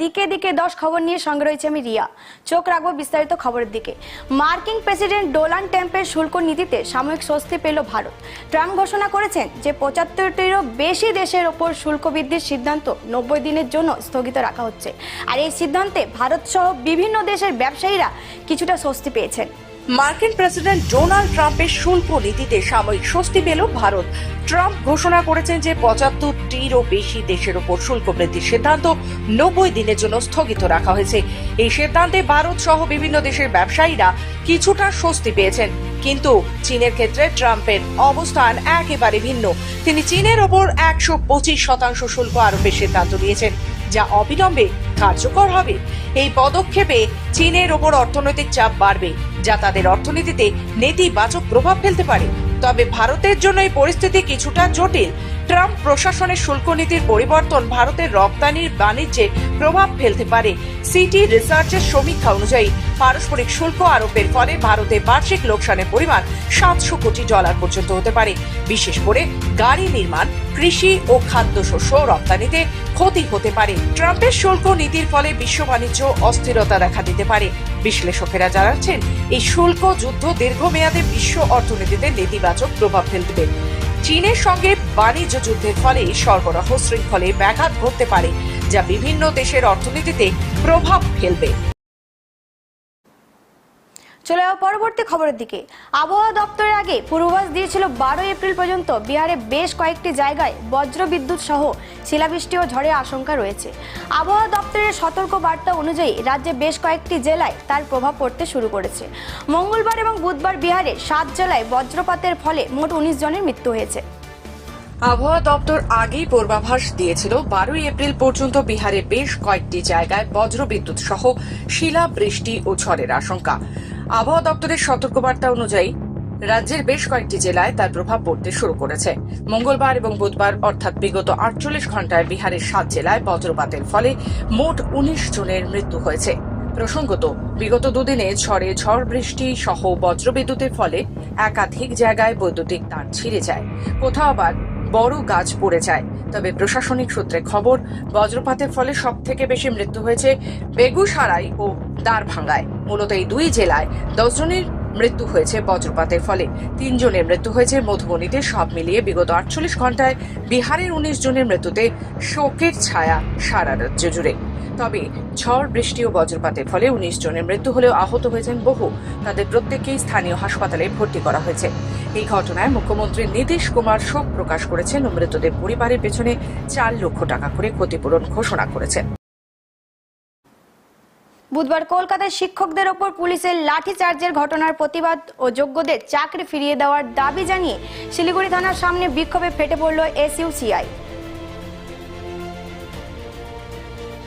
দিকে দিকে দশ খবর নিয়ে সঙ্গে রয়েছে আমি রিয়া। চোখ রাখব বিস্তারিত খবরের দিকে। মার্কিন প্রেসিডেন্ট ডোনাল্ড ট্রাম্পের শুল্ক নীতিতে সাময়িক স্বস্তি পেল ভারত। ট্রাম্প ঘোষণা করেছেন যে পঁচাত্তরটিরও বেশি দেশের ওপর শুল্ক বৃদ্ধির সিদ্ধান্ত নব্বই দিনের জন্য স্থগিত রাখা হচ্ছে। আর এই সিদ্ধান্তে ভারত সহ বিভিন্ন দেশের ব্যবসায়ীরা কিছুটা স্বস্তি পেয়েছেন। মার্কিন প্রেসিডেন্ট ডোনাল্ড ট্রাম্পের শুল্ক নীতিতে সাময়িক স্বস্তি পেল ভারত। ট্রাম্প ঘোষণা করেছেন যে পঁচাত্তরটিরও বেশি দেশের ওপর শুল্ক বৃদ্ধির সিদ্ধান্ত নব্বই দিনের জন্য স্থগিত রাখা হয়েছে। এই সিদ্ধান্তে ভারত সহ বিভিন্ন দেশের ব্যবসায়ীরা কিছুটা স্বস্তি পেয়েছেন। কিন্তু চীনের ক্ষেত্রে ট্রাম্পের অবস্থান একেবারে ভিন্ন। তিনি চীনের ওপর একশো পঁচিশ শতাংশ শুল্ক আরোপের সিদ্ধান্ত নিয়েছেন, যা অবিলম্বে কার্যকর হবে। এই পদক্ষেপে চীনের ওপর অর্থনৈতিক চাপ বাড়বে, যা তাদের অর্থনীতিতে নেতিবাচক প্রভাব ফেলতে পারে। তবে ভারতের জন্য এই পরিস্থিতি কিছুটা জটিল। ট্রাম্প প্রশাসনের শুল্ক নীতির পরিবর্তন ভারতের রপ্তানির বাণিজ্যে প্রভাব ফেলতে পারে। সিটি রিসার্চের সমীক্ষা অনুযায়ী পারস্পরিক শুল্ক আরোপের ফলে ভারতে বার্ষিক লোকসানের পরিমাণ সাতশো কোটি ডলার পর্যন্ত হতে পারে। বিশেষ করে গাড়ি নির্মাণ, কৃষি ও খাদ্যশস্য রপ্তানিতে ক্ষতি হতে পারে। ট্রাম্পের শুল্ক নীতির ফলে বিশ্ব বাণিজ্য অস্থিরতা দেখা দিতে পারে। বিশ্লেষকেরা জানাচ্ছেন, এই শুল্ক যুদ্ধ দীর্ঘমেয়াদে বিশ্ব অর্থনীতিতে নেতিবাচক প্রভাব ফেলবে। চীনের সঙ্গে বাণিজ্য যুদ্ধের ফলে সরবরাহ শৃঙ্খলে ব্যাঘাত ঘটতে পারে, যা বিভিন্ন দেশের অর্থনীতিতে প্রভাব ফেলবে। চলে যাওয়া পরবর্তী খবরের দিকে। আবহাওয়া দপ্তরের আগে পূর্বাভাস দিয়েছিল বারো এপ্রিল পর্যন্ত বিহারে বেশ কয়েকটি জায়গায় বজ্র বিদ্যুৎ সহ শিলাবৃষ্টি ও ঝড়ের আশঙ্কা রয়েছে। আবহাওয়া দপ্তরের সতর্ক বার্তা অনুযায়ী রাজ্যে বেশ কয়েকটি জেলায় তার প্রভাব পড়তে শুরু করেছে। মঙ্গলবার এবং বুধবার বিহারে সাত জেলায় বজ্রপাতের ফলে মোট উনিশ জনের মৃত্যু হয়েছে। আবহাওয়া দপ্তর আগেই পূর্বাভাস দিয়েছিল বারোই এপ্রিল পর্যন্ত বিহারে বেশ কয়েকটি জায়গায় বজ্রবিদ্যুৎ সহ শিলা বৃষ্টি ও ঝড়ের আশঙ্কা। আবহাওয়া দপ্তরের সতর্কবার্তা অনুযায়ী, রাজ্যের বেশ কয়েকটি জেলায় তার প্রভাব পড়তে শুরু করেছে। মঙ্গলবার এবং বুধবার, অর্থাৎ বিগত আটচল্লিশ ঘন্টায় বিহারের সাত জেলায় বজ্রপাতের ফলে মোট উনিশ জনের মৃত্যু হয়েছে। প্রসঙ্গত, বিগত দুদিনে ঝড়ে ঝড় বৃষ্টি সহ বজ্রবিদ্যুতের ফলে একাধিক জায়গায় বৈদ্যুতিক তার ছিঁড়ে যায়। কোথাও আবার বড় গাছ পড়ে যায়। তবে প্রশাসনিক সূত্রে খবর, বজ্রপাতের ফলে সব থেকে বেশি মৃত্যু হয়েছে বেগুসারাই ও দারভাঙ্গায়। মূলত এই দুই জেলায় দশজনের মৃত্যু হয়েছে বজ্রপাতের ফলে। তিনজনের মৃত্যু হয়েছে মধুবনীতে, সব মিলিয়ে বিগত আটচল্লিশ ঘন্টায় বিহারের উনিশ জনের মৃত্যুতে শোকের ছায়া সারা রাজ্য জুড়ে। তবে ঝড়, বৃষ্টি ও বজ্রপাতের ফলে উনিশ জনের মৃত্যু হলেও আহত হয়েছেন বহু। তাদের প্রত্যেককেই স্থানীয় হাসপাতালে ভর্তি করা হয়েছে। এই ঘটনায় মুখ্যমন্ত্রী নীতিশ কুমার শোক প্রকাশ করেছেন ও মৃতদের পরিবারের পেছনে চার লক্ষ টাকা করে ক্ষতিপূরণ ঘোষণা করেছেন বুধবার কলকাতায় শিক্ষকদের ওপর পুলিশের লাঠিচার্জের ঘটনার প্রতিবাদ ও যোগ্যদের চাকরি ফিরিয়ে দেওয়ার দাবি জানিয়ে শিলিগুড়ি থানার সামনে বিক্ষোভে ফেটে পড়ল এসইউসিআই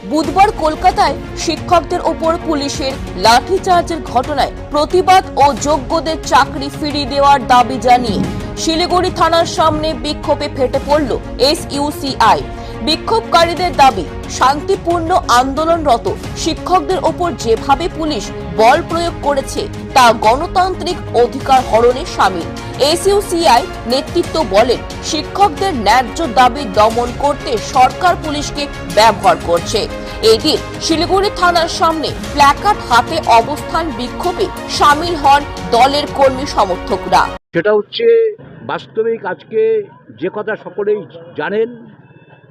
বুধবার কলকাতায় শিক্ষকদের ওপর পুলিশের লাঠিচার্জের ঘটনায় প্রতিবাদ ও যোগ্যদের চাকরি ফিরিয়ে দেওয়ার দাবি জানিয়ে শিলিগুড়ি থানার সামনে বিক্ষোভে ফেটে পড়ল এসইউসিআই। বিক্ষোভকারীদের দাবি, শান্তিপূর্ণ আন্দোলনরত শিক্ষকদের ওপর যেভাবে পুলিশ বল প্রয়োগ করেছে, তা গণতান্ত্রিক অধিকার হরণে সামিল। এসইউসিআই নেতৃত্ব বলেন, শিক্ষকদের ন্যায্য দাবি দমন করতে সরকার পুলিশকে ব্যবহার করছে। এদিন শিলিগুড়ি থানার সামনে প্ল্যাকার্ড হাতে অবস্থান বিক্ষোভে সামিল হন দলের কর্মী সমর্থকরা। সেটা হচ্ছে বাস্তবিক আজকে যে কথা সকলেই জানেন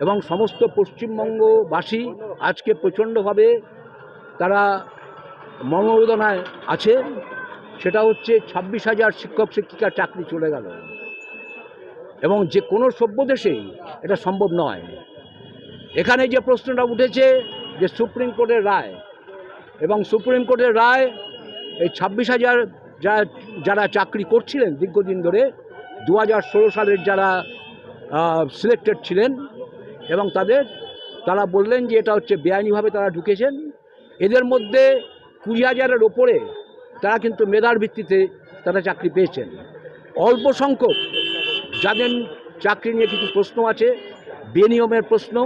এবং সমস্ত পশ্চিমবঙ্গবাসী আজকে প্রচণ্ডভাবে তারা মর্মবেদনায় আছে? সেটা হচ্ছে ছাব্বিশ হাজার শিক্ষক, শিক্ষিকার চাকরি চলে গেল। এবং যে কোনো সভ্য দেশেই এটা সম্ভব নয়। এখানে যে প্রশ্নটা উঠেছে যে সুপ্রিম কোর্টের রায়, এবং সুপ্রিম কোর্টের রায় এই ছাব্বিশ হাজার যা, যারা চাকরি করছিলেন দীর্ঘদিন ধরে, দু হাজার ষোলো সালের যারা সিলেক্টেড ছিলেন, এবং তাদের, তারা বললেন যে এটা হচ্ছে বেআইনিভাবে তারা ঢুকেছেন। এদের মধ্যে কুড়ি হাজারের ওপরে তারা কিন্তু মেধার ভিত্তিতে তারা চাকরি পেয়েছেন। অল্প সংখ্যক যাদের চাকরি নিয়ে কিছু প্রশ্ন আছে, বেনিয়মের প্রশ্ন।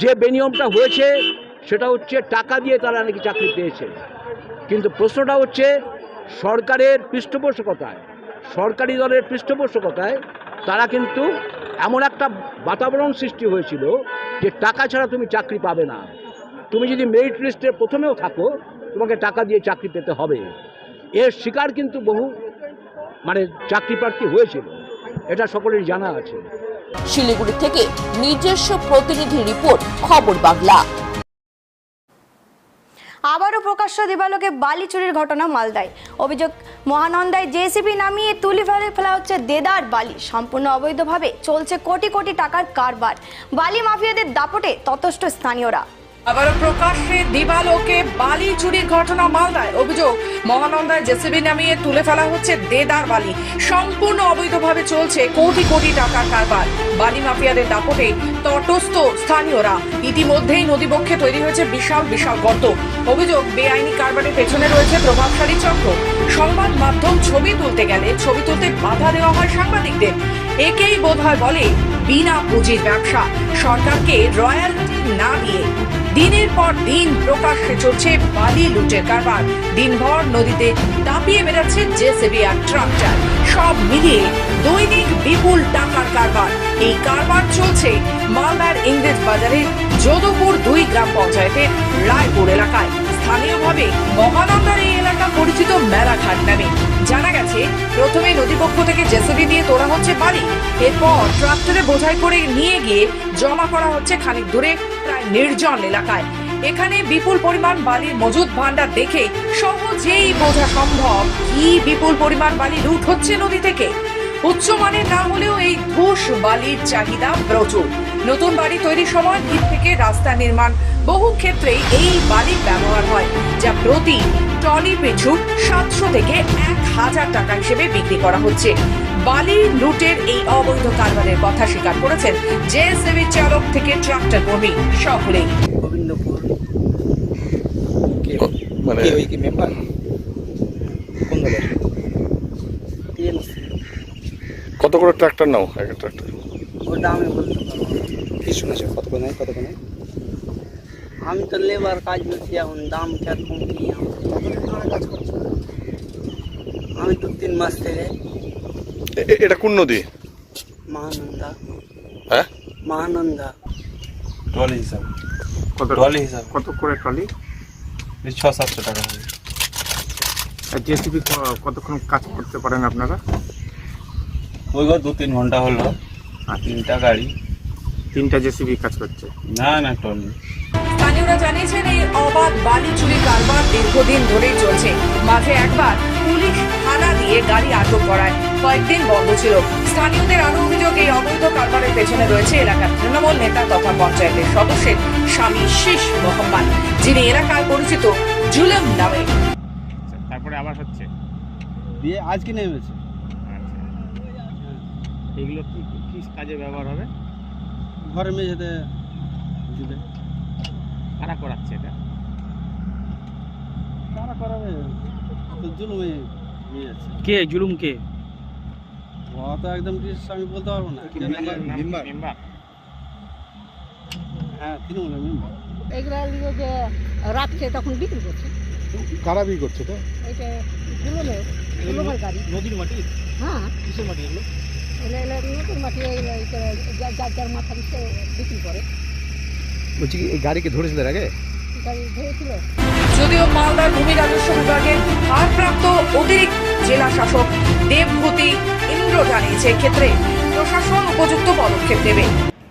যে বেনিয়মটা হয়েছে সেটা হচ্ছে টাকা দিয়ে তারা নাকি চাকরি পেয়েছে। কিন্তু প্রশ্নটা হচ্ছে সরকারের পৃষ্ঠপোষকতায়, সরকারি দলের পৃষ্ঠপোষকতায় তারা কিন্তু এমন একটা বাতাবরণ সৃষ্টি হয়েছিল যে টাকা ছাড়া তুমি চাকরি পাবে না। তুমি যদি মেরিট লিস্টে প্রথমেও থাকো তোমাকে টাকা দিয়ে চাকরি পেতে হবে। এর শিকার কিন্তু বহু মানে চাকরি প্রার্থী হয়েছিল। এটা সকলের জানা আছে। শিলিগুড়ি থেকে নিজস্ব প্রতিনিধি রিপোর্ট খবর বাংলা। আবারও প্রকাশ্য দিবালোকে বালি চুরির ঘটনা মালদায়। অভিযোগ মহানন্দায় জেসিবি নামিয়ে তুলে ফেলে ফেলা হচ্ছে দেদার বালি। সম্পূর্ণ অবৈধভাবে চলছে কোটি কোটি টাকার কারবার। বালি মাফিয়াদের দাপটে ততষ্ট স্থানীয়রা। আবারও প্রকাশ্যে দিবালোকে বালি চুরির ঘটনা মালদায়। অভিযোগ, মহানন্দায় জেসিবি নামিয়ে তুলে ফেলা হচ্ছে দেদার বালি। সম্পূর্ণ অবৈধভাবে চলছে কোটি কোটি টাকার কারবার। বালি মাফিয়াদের দাপটে তটস্থ স্থানীয়রা। ইতিমধ্যেই নদীবক্ষে তৈরি হয়েছে বিশাল বিশাল গর্ত। অভিযোগ, বেআইনি কারবারের পেছনে রয়েছে প্রভাবশালী চক্র। সংবাদ মাধ্যম ছবি তুলতে গেলে ছবি তুলতে বাধা দেওয়া হয় সাংবাদিকদের। একেই বোধহয় বলে বিনা পুঁজির ব্যবসা। সরকারকে রয়্যালটি না দিয়ে দিনের পর দিন প্রকাশ্যে চলছে বালি লুটের কারবার। দিনভর নদীতে দাপিয়ে বেড়াচ্ছে জেসিবি আর ট্রাক্টর। সব মিলিয়ে দৈনিক বিপুল টাকার কারবার। এই কারবার চলছে মালদার ইংরেজ বাজারের যোধপুর দুই গ্রাম পঞ্চায়েতের রায়পুর এলাকায়। স্থানীয়ভাবে মহানন্দার এই এলাকা পরিচিত মেলাঘাট নামে। জানা গেছে, প্রথমে নদীপক্ষ থেকে জেসিবি দিয়ে তোলা হচ্ছে বালি। এরপর ট্রাক্টরে বোঝাই করে নিয়ে গিয়ে জমা করা হচ্ছে খানিক দূরে, প্রায় নির্জন এলাকায়। এখানে বিপুল পরিমাণ বালির মজুদ ভান্ডার দেখে সহজেই বোঝা সম্ভব কি বিপুল পরিমাণ বালি লুট হচ্ছে নদী থেকে। উচ্চমানের না হলেও এই ঘুষ বালির চাহিদা প্রচুর। নতুন বাড়ি তৈরির সময় ভিত থেকে রাস্তা নির্মাণ। বহু ক্ষেত্রেই এই বালির ব্যবহার হয় যা প্রতি টলি পিছু সাতশো থেকে এক হাজার টাকা হিসেবে বিক্রি করা হচ্ছে। বালি লুটের এই অবৈধ কারবারের কথা স্বীকার করেছেন জেএসএবি চালক থেকে ট্রাক্টর কর্মী সকলেই গোবিন্দপুর। মানে কে ওই কি মেম্বার কোন কত করে ট্রাক্টর নাও? একটা ট্রাক্টর। বলতে পারব। কি শুনেছো? কত করে নেয় কত করে নেয়? আমি তো লেবার কাজ করছি এখন দাম কীরকম কি কাজ করছি আমি দু তিন মাস থেকে এটা কোন নদী? মহানন্দা। হ্যাঁ? মহানন্দা। ট্রলি হিসাব। কত ট্রলি হিসাব। কত করে ট্রলি? এই ছ সাতশো টাকা হবে। আর জেসিবি কতক্ষণ কাজ করতে পারেন আপনারা? ওই ঘর দু তিন ঘণ্টা হলো। আর তিনটা গাড়ি। তিনটা জেসিবি কাজ করছে। না না ট্রলি স্থানীয়রা জানিয়েছেন এই অবাধ বালি চুরি কারবার দীর্ঘদিন ধরেই চলছে। মাঝে একবার পুলিশ থানা দিয়ে গাড়ি আটক করায়। কয়েকদিন বন্ধ ছিল। স্থানীয়দের আরও অভিযোগ এই অবৈধ কারবারের পেছনে রয়েছে এলাকার তৃণমূল নেতা তথা পঞ্চায়েতের সদস্যের স্বামী শেষ মোহাম্মদ যিনি এলাকায় পরিচিত জুলেম নামে। তারপরে আবার হচ্ছে? দিয়ে আজকে নেমেছে। এগুলো কি কি কাজে ব্যবহার হবে? ঘরে মেঝেতে দিবে। কারা করাচ্ছে এটা? তারা করাবে? তো জুলুমে নিয়ে যাচ্ছে কে? জুলুম কে? ও তো একদম আমি বলতে পারব না। মেম্বার? হ্যাঁ তৃণমূলের মেম্বার। এগুলা লিগে যে রাখছে তখন বিক্রি করছে। কারা বিক্রি করছে তো এটা জুলুমের জুলুমের গাড়ি। নদীর মাটি? হ্যাঁ। কিসের মাটি এগুলো? এলে এলে নতুন মাটি যার যার মাথা দিচ্ছে বিক্রি করে। বলছি কি এই গাড়িকে ধরেছিল আগে? গাড়ি ধরেছিল। যদিও মালদার ভূমি রাজস্ব বিভাগের ভারপ্রাপ্ত অতিরিক্ত জেলা শাসক দেবভূতি ইন্দ্র জানিয়েছে এক্ষেত্রে প্রশাসন উপযুক্ত পদক্ষেপ নেবে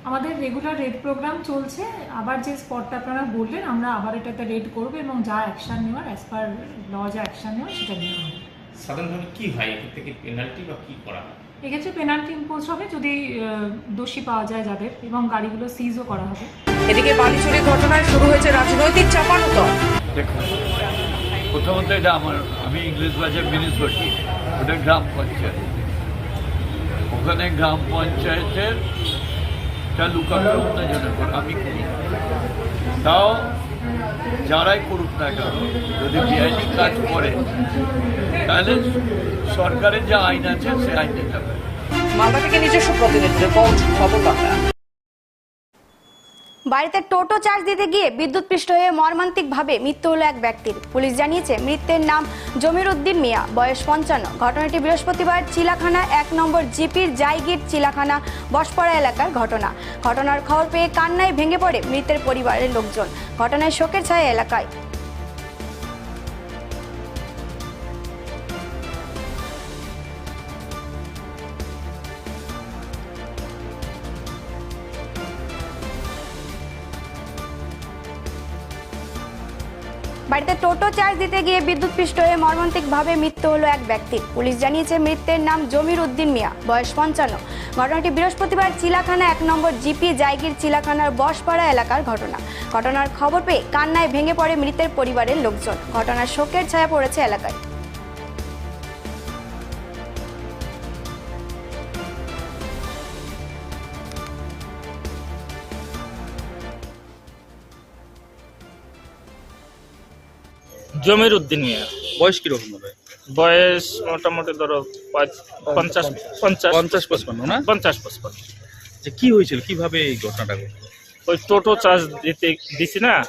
আমাদের রেগুলার রেড প্রোগ্রাম চলছে। আবার যে স্পটটা আপনারা বললেন আমরা আবার এটাতে রেড করব এবং যা অ্যাকশন নেওয়ার অ্যাজ পার ল যা অ্যাকশন নেওয়ার সেটা নেওয়া হবে। সাধারণভাবে কি হয়? এক্ষেত্রে কি পেনাল্টি বা কি করা হয়? এক্ষেত্রে পেনাল্টি ইম্পোজ হবে যদি দোষী পাওয়া যায় যাদের এবং গাড়িগুলো সিজও করা হবে। এদিকে বালি চুরির ঘটনায় শুরু হয়েছে রাজনৈতিক চাপানুতর। দেখুন প্রথমত এটা আমার আমি ইংলিশ বাজার মিউনিসিপালিটি ওটা গ্রাম পঞ্চায়েত। ওখানে গ্রাম পঞ্চায়েতের লুকাকে উন্নয়নের পর আমি তাও যারাই করুক না কেন, যদি বেআইনি কাজ করে, তাহলে সরকারের যে আইন আছে, সে আইনে যাবে মালদা থেকে নিজস্ব প্রতিনিধি রিপোর্ট খবর বাড়িতে টোটো চার্জ দিতে গিয়ে বিদ্যুৎপৃষ্ট হয়ে মর্মান্তিকভাবে মৃত্যু হলো এক ব্যক্তির। পুলিশ জানিয়েছে, মৃত্যের নাম জমির উদ্দিন মিয়া, বয়স পঞ্চান্ন। ঘটনাটি বৃহস্পতিবার চিলাখানা এক নম্বর জিপির জাইগির চিলাখানা, বসপাড়া এলাকার ঘটনা। ঘটনার খবর পেয়ে কান্নায় ভেঙে পড়ে মৃতের পরিবারের লোকজন। ঘটনায় শোকের ছায়া এলাকায়। টোটো চার্জ দিতে গিয়ে বিদ্যুৎপৃষ্ট হয়ে মর্মান্তিকভাবে মৃত্যু হলো এক ব্যক্তির পুলিশ জানিয়েছে মৃত্যের নাম জমির উদ্দিন মিয়া, বয়স পঞ্চান্ন। ঘটনাটি বৃহস্পতিবার চিলাখানা এক নম্বর জিপি জায়গির চিলাখানার বসপাড়া এলাকার ঘটনা। ঘটনার খবর পেয়ে কান্নায় ভেঙে পড়ে মৃতের পরিবারের লোকজন। ঘটনার শোকের ছায়া পড়েছে এলাকায়। জমির উদ্দিন মিয়া। বয়স কীরকম হবে? বয়স মোটামুটি ধরো পাঁচ- পঞ্চাশ পঞ্চাশ। পঞ্চাশ পঁচপান্ন না? পঞ্চাশ পঁচপান্ন। যে কি হয়েছিল? কীভাবে এই ঘটনাটা? ওই টোটো চার্জ দিতে দিছি না?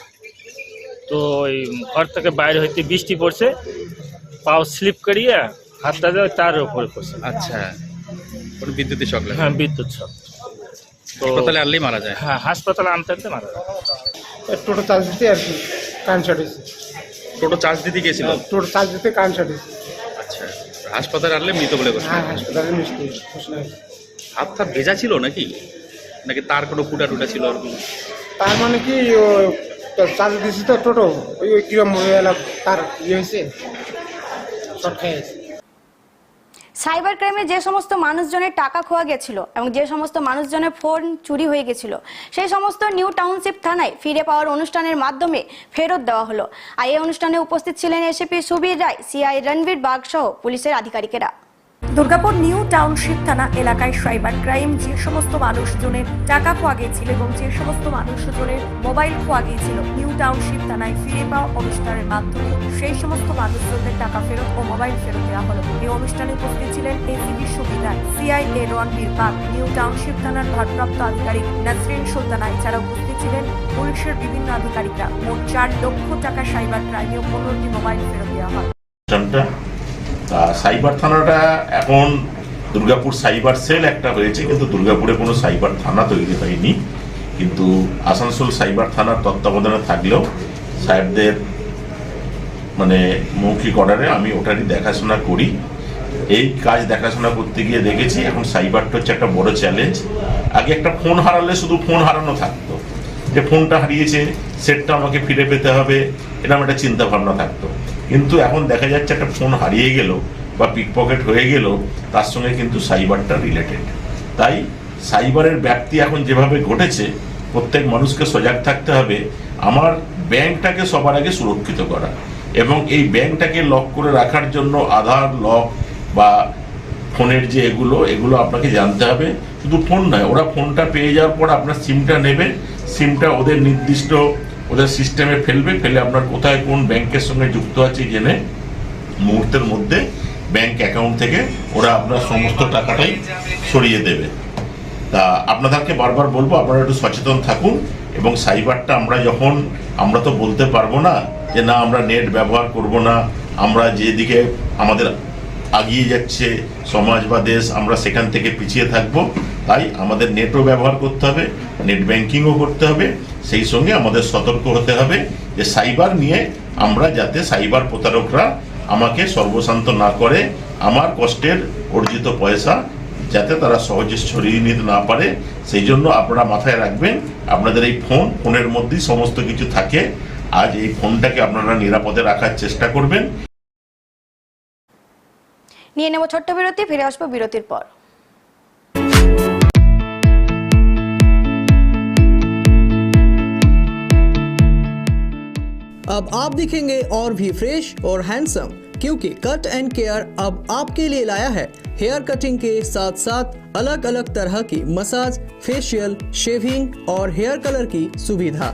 তো ওই ঘর থেকে বাইরে হইতে বৃষ্টি পড়ছে। পাও স্লিপ করিয়ে হাতটা দিয়ে তার উপরে পড়ছে। আচ্ছা। কোনো বিদ্যুতের শক লাগে হ্যাঁ বিদ্যুৎ সব তো হাসপাতালে আনলেই মারা যায়? হ্যাঁ হাসপাতালে আনতে আনতে মারা যায়। টোটো চার্জ দিতে আর কি শর্ট হয়েছে। টোটো চার্জ দিতে গিয়েছিল? টোটো চার্জ দিতে কারেন্ট শর্ট আচ্ছা হাসপাতালে আনলে মৃত বলে ঘোষণা হ্যাঁ হাসপাতালে মৃত্যু ঘোষণা হয়েছে। হাত হাত ভেজা ছিল নাকি? নাকি তার কোনো ফুটা টুটা ছিল ওরকম তার মানে কি ও চার্জ দিয়েছি তো টোটো ওই কিরম হয়ে তার ইয়ে হয়েছে? শর্ট খেয়ে গেছে। সাইবার ক্রাইমে যে সমস্ত মানুষজনের টাকা খোয়া গেছিল এবং যে সমস্ত মানুষজনের ফোন চুরি হয়ে গেছিল, সেই সমস্ত নিউ টাউনশিপ থানায় ফিরে পাওয়ার অনুষ্ঠানের মাধ্যমে ফেরত দেওয়া হলো। আর এই অনুষ্ঠানে উপস্থিত ছিলেন এসিপি সুবীর রায়, সিআই রণবীর বাগ সহ পুলিশের আধিকারিকেরা। দুর্গাপুর নিউ টাউনশিপ থানা এলাকায় সাইবার ক্রাইম, যে সমস্ত মানুষজনের টাকা খোয়া গিয়েছিল এবং যে সমস্ত মানুষজনের মোবাইল খোয়া গিয়েছিল নিউ টাউনশিপ থানায় ফিরে পাওয়া অনুষ্ঠানের মাধ্যমে, সেই সমস্ত মানুষজনদের টাকা ফেরত ও মোবাইল ফেরত দেওয়া হলো। এই অনুষ্ঠানে উপস্থিত ছিলেন এসিবি সুবিধা CIA Ranbir Bag new township থানার ভারপ্রাপ্ত আধিকারিক নাসরিন সুলতানা। এছাড়া উপস্থিত ছিলেন পুলিশের বিভিন্ন আধিকারিকরা। মোট চার লক্ষ টাকা সাইবার ক্রাইমে পনেরোটি মোবাইল ফেরত দেওয়া হয়। তা সাইবার থানাটা এখন দুর্গাপুর সাইবার সেল একটা হয়েছে কিন্তু দুর্গাপুরে কোনো সাইবার থানা তৈরি হয়নি। কিন্তু আসানসোল সাইবার থানার তত্ত্বাবধানে থাকলেও সাহেবদের মানে মৌখিক অর্ডারে আমি ওটারই দেখাশোনা করি। এই কাজ দেখাশোনা করতে গিয়ে দেখেছি, এখন সাইবারটা হচ্ছে একটা বড় চ্যালেঞ্জ। আগে একটা ফোন হারালে শুধু ফোন হারানো থাকতো। যে ফোনটা হারিয়েছে, সেটটা আমাকে ফিরে পেতে হবে, এরকম একটা চিন্তা ভাবনা থাকতো। কিন্তু এখন দেখা যাচ্ছে একটা ফোন হারিয়ে গেল বা পিকপকেট হয়ে গেল, তার সঙ্গে কিন্তু সাইবারটা রিলেটেড তাই সাইবারের ব্যাপ্তি এখন যেভাবে ঘটেছে, প্রত্যেক মানুষকে সজাগ থাকতে হবে। আমার ব্যাংকটাকে সবার আগে সুরক্ষিত করা এবং এই ব্যাংকটাকে লক করে রাখার জন্য আধার লক বা ফোনের যে এগুলো এগুলো আপনাকে জানতে হবে। শুধু ফোন নয়, ওরা ফোনটা পেয়ে যাওয়ার পর আপনার সিমটা নেবে। সিমটা ওদের নির্দিষ্ট ওদের সিস্টেমে ফেলবে, ফেলে আপনার কোথায় কোন ব্যাংকের সঙ্গে যুক্ত আছে জেনে মুহূর্তের মধ্যে ব্যাংক অ্যাকাউন্ট থেকে ওরা আপনার সমস্ত টাকাটাই সরিয়ে দেবে। তা আপনাদেরকে বারবার বলব, আপনারা একটু সচেতন থাকুন এবং সাইবারটা আমরা যখন, আমরা তো বলতে পারব না যে না, আমরা নেট ব্যবহার করব না, আমরা যেদিকে আমাদের আগিয়ে যাচ্ছে সমাজ বা দেশ, আমরা সেখান থেকে পিছিয়ে থাকব। তাই আমাদের নেটও ব্যবহার করতে হবে, নেট ব্যাংকিংও করতে হবে, সেই সঙ্গে আমাদের সতর্ক হতে হবে যে সাইবার নিয়ে আমরা যাতে সাইবার প্রতারকরা আমাকে সর্বশান্ত না করে, আমার কষ্টের অর্জিত পয়সা যাতে তারা সহজে ছড়িয়ে নিতে না পারে, সেই জন্য আপনারা মাথায় রাখবেন, আপনাদের এই ফোন, ফোনের মধ্যেই সমস্ত কিছু থাকে। আজ এই ফোনটাকে আপনারা নিরাপদে রাখার চেষ্টা করবেন। নিয়ে নেব ছোট্ট বিরতি ফিরে আসবো বিরতির পর अब आप दिखेंगे और भी फ्रेश और हैंडसम क्योंकि कट एंड केयर अब आपके लिए लाया है हेयर कटिंग के साथ साथ अलग अलग तरह की मसाज फेशियल शेविंग और हेयर कलर की सुविधा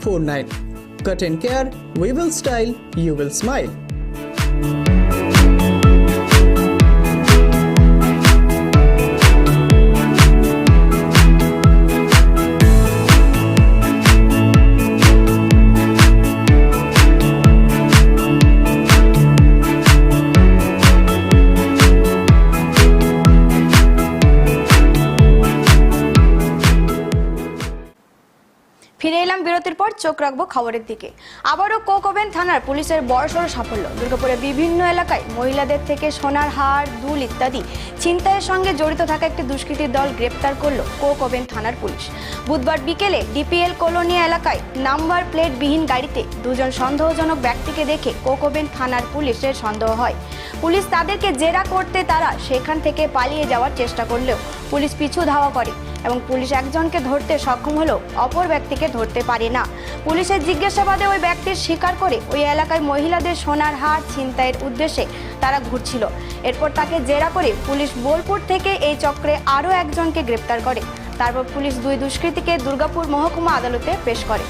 49. Cut and care, we will style, you will smile. চোখ রাখব খবরের দিকে। আবারও কোকোবেন থানার পুলিশের বড়সড় সাফল্য। দুর্গাপুরে বিভিন্ন এলাকায় মহিলাদের থেকে সোনার হার, দুল ইত্যাদি ছিনতাইয়ের সঙ্গে জড়িত থাকা একটি দুষ্কৃতীর দল গ্রেপ্তার করল কোকোবেন থানার পুলিশ। বুধবার বিকেলে ডিপিএল কলোনি এলাকায় নাম্বার প্লেট বিহীন গাড়িতে দুজন সন্দেহজনক ব্যক্তিকে দেখে কোকোবেন থানার পুলিশের সন্দেহ হয়। পুলিশ তাদেরকে জেরা করতে তারা সেখান থেকে পালিয়ে যাওয়ার চেষ্টা করলেও পুলিশ পিছু ধাওয়া করে। এবং পুলিশ একজনকে ধরতে সক্ষম হলেও অপর ব্যক্তিকে ধরতে পারে না। পুলিশের জিজ্ঞাসাবাদে ওই ব্যক্তির স্বীকার করে ওই এলাকায় মহিলাদের সোনার হার ছিনতাইয়ের উদ্দেশ্যে তারা ঘুরছিল। এরপর তাকে জেরা করে পুলিশ বোলপুর থেকে এই চক্রে আরও একজনকে গ্রেপ্তার করে। তারপর পুলিশ দুই দুষ্কৃতীকে দুর্গাপুর মহকুমা আদালতে পেশ করে।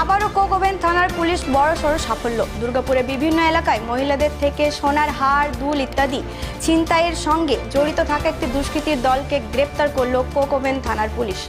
আবারও কোকোবেন থানার পুলিশ বড় সড় সাফল্য। দুর্গাপুরে বিভিন্ন এলাকায় মহিলাদের থেকে সোনার হার, দুল ইত্যাদি ছিনতাইয়ের সঙ্গে জড়িত থাকা একটি দুষ্কৃতীর দলকে গ্রেপ্তার করল কোকোবেন থানার পুলিশ।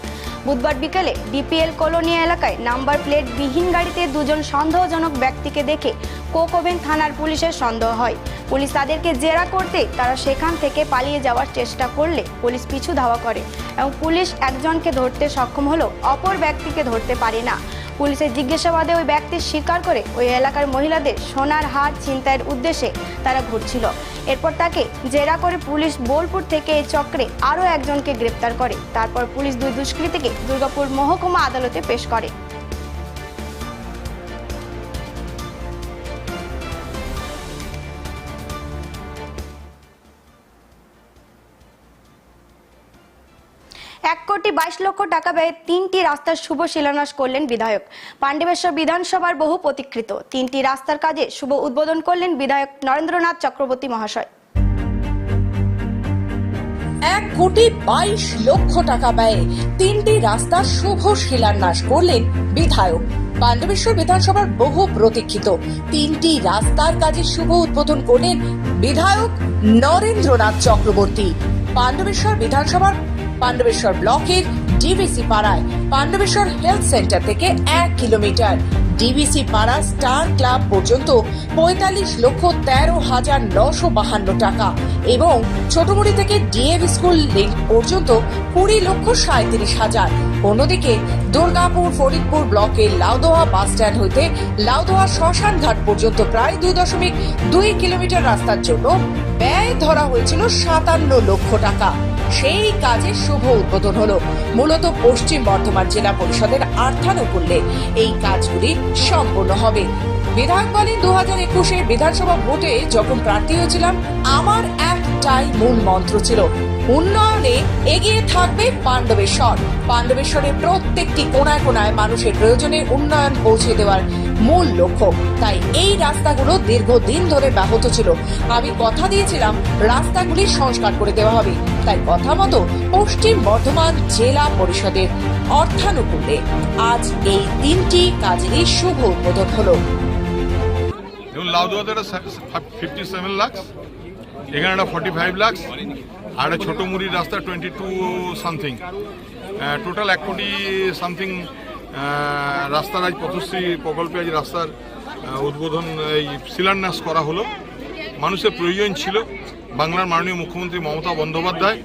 বুধবার বিকেলে ডিপিএল কলোনি এলাকায় নাম্বার প্লেট বিহীন গাড়িতে দুজন সন্দেহজনক ব্যক্তিকে দেখে কোকোবেন থানার পুলিশের সন্দেহ হয়। পুলিশ তাদেরকে জেরা করতে তারা সেখান থেকে পালিয়ে যাওয়ার চেষ্টা করলে পুলিশ পিছু ধাওয়া করে এবং পুলিশ একজনকে ধরতে সক্ষম হলেও অপর ব্যক্তিকে ধরতে পারে না। পুলিশের জিজ্ঞাসাবাদে ওই ব্যক্তি স্বীকার করে ওই এলাকার মহিলাদের সোনার হার ছিনতাইয়ের উদ্দেশ্যে তারা ঘুরছিল। এরপর তাকে জেরা করে পুলিশ বোলপুর থেকে এই চক্রে আরও একজনকে গ্রেপ্তার করে। তারপর পুলিশ দুই দুষ্কৃতীকে দুর্গাপুর মহকুমা আদালতে পেশ করে। কোটি বাইশ লক্ষ টাকা ব্যয়ে তিনটি রাস্তার শুভ শিলান্যাস করলেন বিধায়ক। পাণ্ডবেশ্বর বিধানসভার বহু প্রতীক্ষিত তিনটি রাস্তার কাজে শুভ উদ্বোধন করলেন বিধায়ক নরেন্দ্রনাথ চক্রবর্তী মহাশয়। এক কোটি বাইশ লক্ষ টাকা ব্যয়ে তিনটি রাস্তার শুভ শিলান্যাস করলেন বিধায়ক। পাণ্ডবেশ্বর বিধানসভার বহু প্রতীক্ষিত তিনটি রাস্তার কাজের শুভ উদ্বোধন করলেন বিধায়ক নরেন্দ্রনাথ চক্রবর্তী। পাণ্ডবেশ্বর বিধানসভার পাণ্ডবেশ্বর ব্লকের ডিবিসি পাড়ায়, পাণ্ডবেশ্বর হেলথ সেন্টার থেকে এক কিলোমিটার। ডিবিসি পাড়া স্টার ক্লাব পর্যন্ত পঁয়তাল্লিশ লক্ষ তেরো হাজার নশো বাহান্ন টাকা এবং ছোটমুড়ি থেকে ডিএভি স্কুল লিঙ্ক পর্যন্ত কুড়ি লক্ষ সাঁত্রিশ হাজার। অন্যদিকে দুর্গাপুর, ফরিদপুর ব্লকের লাউদোহা বাস স্ট্যান্ড হইতে লাউদোহা শ্মশান ঘাট পর্যন্ত প্রায় দুই দশমিক দুই কিলোমিটার রাস্তার জন্য ব্যয় ধরা হয়েছিল সাতান্ন লক্ষ টাকা। সেই কাজের শুভ উদ্বোধন হলো। মূলত পশ্চিম বর্ধমান জেলা পরিষদের আর্থানুকূল্যে এই কাজগুলি সম্পূর্ণ হবে। বিধায়ক বলেন দু হাজার একুশে বিধানসভা ভোটে যখন প্রার্থী হয়েছিলাম, আমার একটাই মূল মন্ত্র ছিল, উন্নয়নে এগিয়ে থাকবে পাণ্ডবেশ্বর। পাণ্ডবেশ্বরের প্রত্যেকটি কোনায় কোনায় মানুষের প্রয়োজনে উন্নয়ন পৌঁছে দেওয়ার মূল লক্ষ্য। তাই এই রাস্তাগুলো দীর্ঘদিন ধরে ব্যাহত ছিল। আমি কথা দিয়েছিলাম, রাস্তাগুলি সংস্কার করে দেওয়া হবে। তাই কথা মতো পশ্চিম বর্ধমান জেলা পরিষদের অর্থানুকূল্যে আজ এই তিনটি কাজেরই শুভ উদ্বোধন হলো। ফিফটি সেভেন এখানে একটা ফর্টি ফাইভ লাক্স আর একটা ছোটো মুড়ির রাস্তা টোয়েন্টি টু সামথিং টোটাল এক কোটি সামথিং রাস্তার আজ পথশ্রী প্রকল্পে আজ রাস্তার উদ্বোধন, এই শিলান্যাস করা হলো। মানুষের প্রয়োজন ছিল। বাংলার মাননীয় মুখ্যমন্ত্রী মমতা বন্দ্যোপাধ্যায়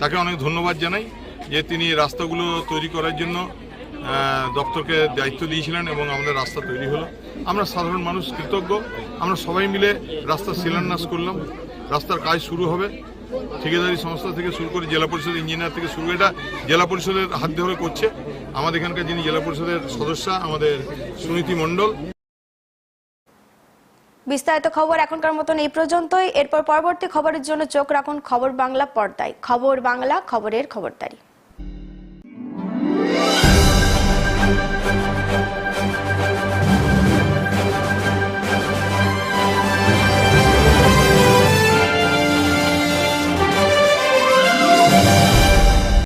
তাকে অনেক ধন্যবাদ জানাই যে তিনি রাস্তাগুলো তৈরি করার জন্য দপ্তরকে দায়িত্ব দিয়েছিলেন এবং আমাদের রাস্তা তৈরি হলো। আমরা সাধারণ মানুষ, কৃতজ্ঞ। আমরা সবাই মিলে রাস্তার শিলান্যাস করলাম। রাস্তার কাজ শুরু হবে। ঠিকাদারি সংস্থা থেকে শুরু করে জেলা পরিষদের ইঞ্জিনিয়ার থেকে শুরু এটা জেলা পরিষদের হাত ধরে করছে। আমাদের এখানকার যিনি জেলা পরিষদের সদস্য, আমাদের সুনীতি মণ্ডল। বিস্তারিত খবর এখনকার মতন এই পর্যন্তই। এরপর পরবর্তী খবরের জন্য চোখ রাখুন খবর বাংলা পর্দায়। খবর বাংলা, খবরের খবরদারি।